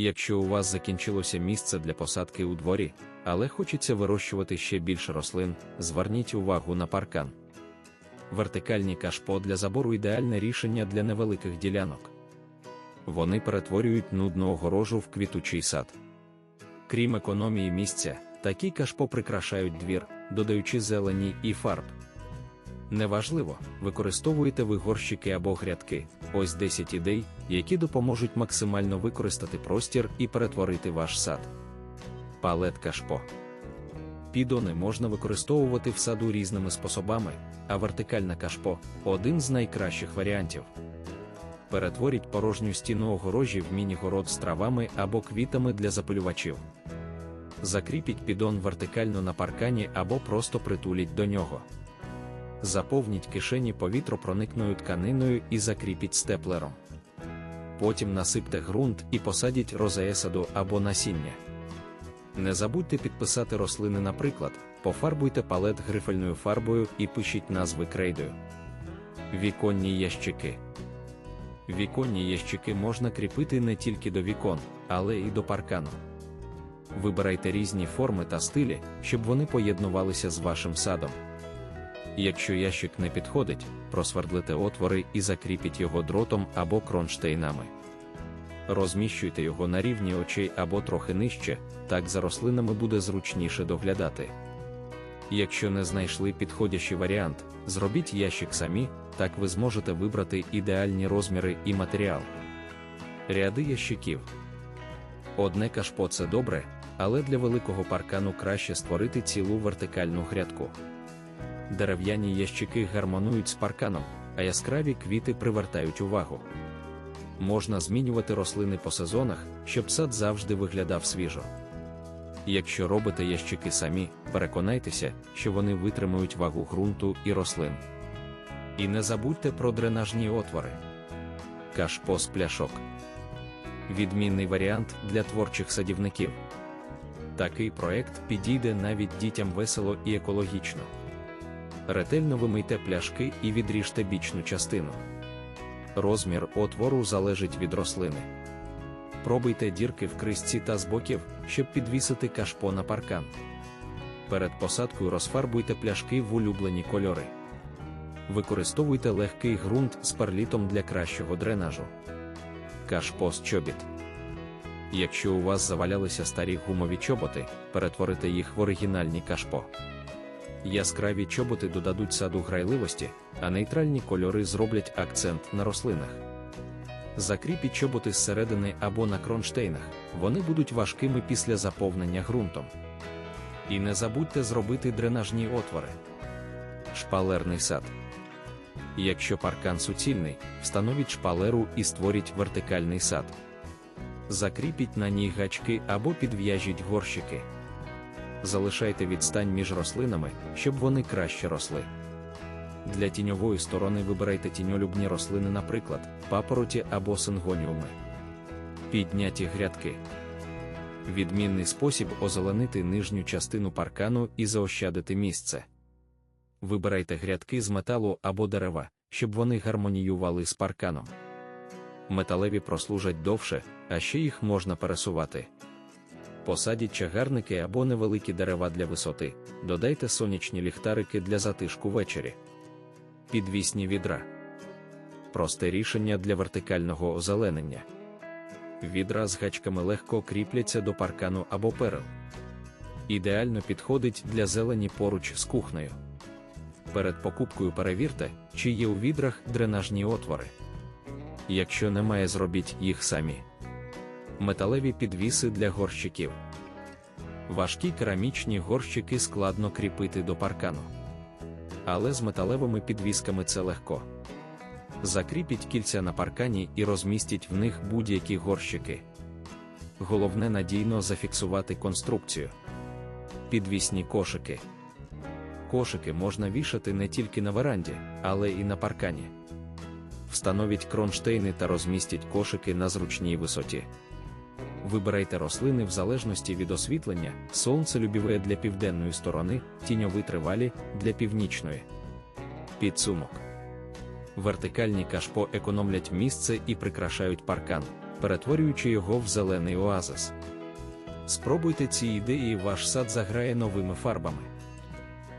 Якщо у вас закінчилося місце для посадки у дворі, але хочеться вирощувати ще більше рослин, зверніть увагу на паркан. Вертикальні кашпо для забору ідеальне рішення для невеликих ділянок. Вони перетворюють нудну огорожу в квітучий сад. Крім економії місця, такі кашпо прикрашають двір, додаючи зелені і фарб. Неважливо, використовуєте ви горщики або грядки. Ось 10 ідей, які допоможуть максимально використати простір і перетворити ваш сад. Палет кашпо. Підони можна використовувати в саду різними способами, а вертикальна кашпо один з найкращих варіантів. Перетворіть порожню стіну огорожі в міні-город з травами або квітами для запилювачів. Закріпіть підон вертикально на паркані або просто притуліть до нього. Заповніть кишені повітропроникною тканиною і закріпіть степлером. Потім насипте ґрунт і посадіть розеесаду або насіння. Не забудьте підписати рослини, наприклад, пофарбуйте палет грифельною фарбою і пишіть назви крейдою. Віконні ящики. Віконні ящики можна кріпити не тільки до вікон, але й до паркану. Вибирайте різні форми та стилі, щоб вони поєднувалися з вашим садом. Якщо ящик не підходить, просвердлите отвори і закріпіть його дротом або кронштейнами. Розміщуйте його на рівні очей або трохи нижче, так за рослинами буде зручніше доглядати. Якщо не знайшли підходящий варіант, зробіть ящик самі, так ви зможете вибрати ідеальні розміри і матеріал. Ряди ящиків. Одне кашпо це добре, але для великого паркану краще створити цілу вертикальну грядку. Дерев'яні ящики гармонують з парканом, а яскраві квіти привертають увагу. Можна змінювати рослини по сезонах, щоб сад завжди виглядав свіжо. Якщо робите ящики самі, переконайтеся, що вони витримують вагу ґрунту і рослин. І не забудьте про дренажні отвори. Кашпо з пляшок. Відмінний варіант для творчих садівників. Такий проект підійде навіть дітям весело і екологічно. Ретельно вимийте пляшки і відріжте бічну частину. Розмір отвору залежить від рослини. Пробуйте дірки в крисці та з боків, щоб підвісити кашпо на паркан. Перед посадкою розфарбуйте пляшки в улюблені кольори. Використовуйте легкий ґрунт з перлітом для кращого дренажу. Кашпо з чобіт. Якщо у вас завалялися старі гумові чоботи, перетворите їх в оригінальні кашпо. Яскраві чоботи додадуть саду грайливості, а нейтральні кольори зроблять акцент на рослинах. Закріпіть чоботи зсередини або на кронштейнах, вони будуть важкими після заповнення ґрунтом. І не забудьте зробити дренажні отвори. Шпалерний сад. Якщо паркан суцільний, встановіть шпалеру і створіть вертикальний сад. Закріпіть на ній гачки або підв'яжіть горщики. Залишайте відстань між рослинами, щоб вони краще росли. Для тіньової сторони вибирайте тіньолюбні рослини, наприклад, папороті або сингоніуми. Підняті грядки. Відмінний спосіб озеленити нижню частину паркану і заощадити місце. Вибирайте грядки з металу або дерева, щоб вони гармоніювали з парканом. Металеві прослужать довше, а ще їх можна пересувати. Посадіть чагарники або невеликі дерева для висоти, додайте сонячні ліхтарики для затишку ввечері. Підвісні відра. Просте рішення для вертикального озеленення. Відра з гачками легко кріпляться до паркану або перел. Ідеально підходить для зелені поруч з кухнею. Перед покупкою перевірте, чи є у відрах дренажні отвори. Якщо немає, зробіть їх самі. Металеві підвіси для горщиків. Важкі керамічні горщики складно кріпити до паркану. Але з металевими підвісками це легко. Закріпіть кільця на паркані і розмістіть в них будь-які горщики. Головне надійно зафіксувати конструкцію. Підвісні кошики. Кошики можна вішати не тільки на веранді, але і на паркані. Встановіть кронштейни та розмістіть кошики на зручній висоті. Вибирайте рослини в залежності від освітлення, сонцелюбіве для південної сторони, тіньові тривалі для північної. Підсумок. Вертикальні кашпо економлять місце і прикрашають паркан, перетворюючи його в зелений оазис. Спробуйте ці ідеї, ваш сад заграє новими фарбами.